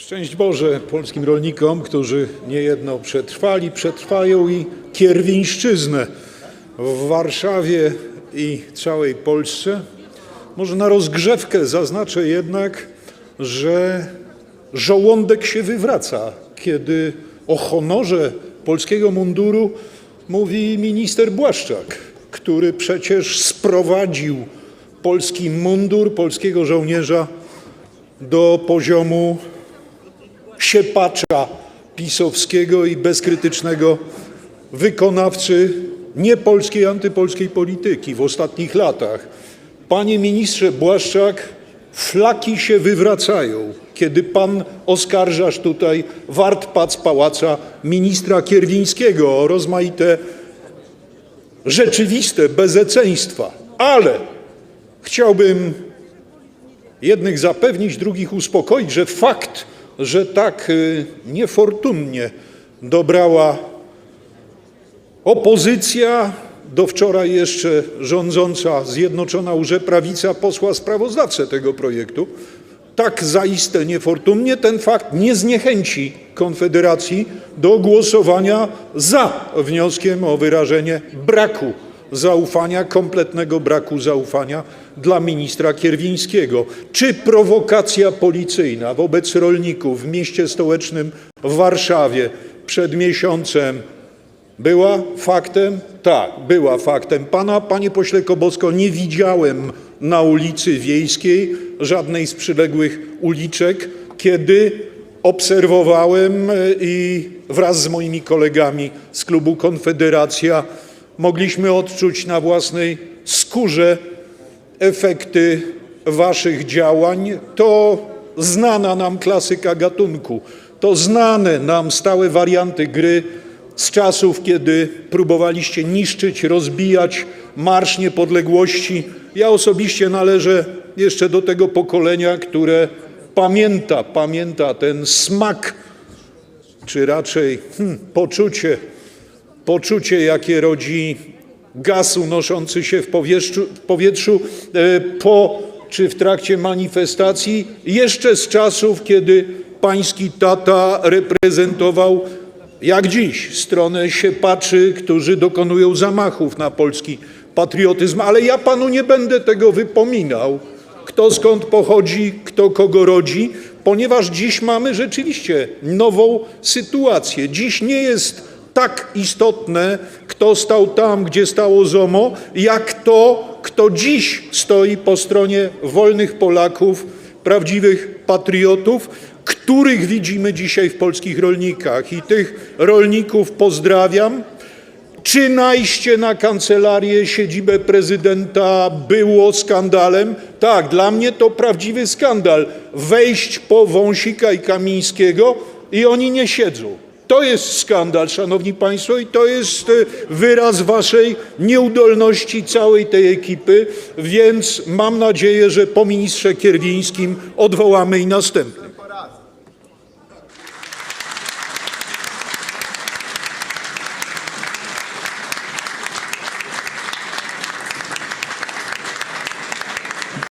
Szczęść Boże polskim rolnikom, którzy niejedno przetrwali, przetrwają i kierwińszczyznę w Warszawie i całej Polsce. Może na rozgrzewkę zaznaczę jednak, że żołądek się wywraca, kiedy o honorze polskiego munduru mówi minister Błaszczak, który przecież sprowadził polski mundur, polskiego żołnierza do poziomu siepacza pisowskiego i bezkrytycznego wykonawcy niepolskiej, antypolskiej polityki w ostatnich latach. Panie ministrze Błaszczak, flaki się wywracają, kiedy pan oskarżasz tutaj wartpac pałaca ministra Kierwińskiego o rozmaite rzeczywiste bezeceństwa. Ale chciałbym jednych zapewnić, drugich uspokoić, że fakt, że tak y, niefortunnie dobrała opozycja, do wczoraj jeszcze rządząca Zjednoczona Łże Prawica posła sprawozdawcę tego projektu, tak zaiste niefortunnie, ten fakt nie zniechęci Konfederacji do głosowania za wnioskiem o wyrażenie braku zaufania, kompletnego braku zaufania dla ministra Kierwińskiego. Czy prowokacja policyjna wobec rolników w mieście stołecznym w Warszawie przed miesiącem była faktem? Tak, była faktem. Pana, panie pośle Kobosko, nie widziałem na ulicy Wiejskiej żadnej z przyległych uliczek, kiedy obserwowałem e, i wraz z moimi kolegami z klubu Konfederacja mogliśmy odczuć na własnej skórze efekty waszych działań. To znana nam klasyka gatunku, to znane nam stałe warianty gry z czasów, kiedy próbowaliście niszczyć, rozbijać Marsz Niepodległości. Ja osobiście należę jeszcze do tego pokolenia, które pamięta, pamięta ten smak, czy raczej hmm, poczucie, poczucie, jakie rodzi gaz unoszący się w powietrzu, e, po czy w trakcie manifestacji, jeszcze z czasów, kiedy pański tata reprezentował, jak dziś, stronę siepaczy, którzy dokonują zamachów na polski patriotyzm. Ale ja panu nie będę tego wypominał, kto skąd pochodzi, kto kogo rodzi, ponieważ dziś mamy rzeczywiście nową sytuację. Dziś nie jest tak istotne, kto stał tam, gdzie stało ZOMO, jak to, kto dziś stoi po stronie wolnych Polaków, prawdziwych patriotów, których widzimy dzisiaj w polskich rolnikach. I tych rolników pozdrawiam. Czy najście na kancelarię, siedzibę prezydenta było skandalem? Tak, dla mnie to prawdziwy skandal. Wejść po Wąsika i Kamińskiego i oni nie siedzą. To jest skandal, szanowni państwo, i to jest e, wyraz waszej nieudolności całej tej ekipy, więc mam nadzieję, że po ministrze Kierwińskim odwołamy i następnych.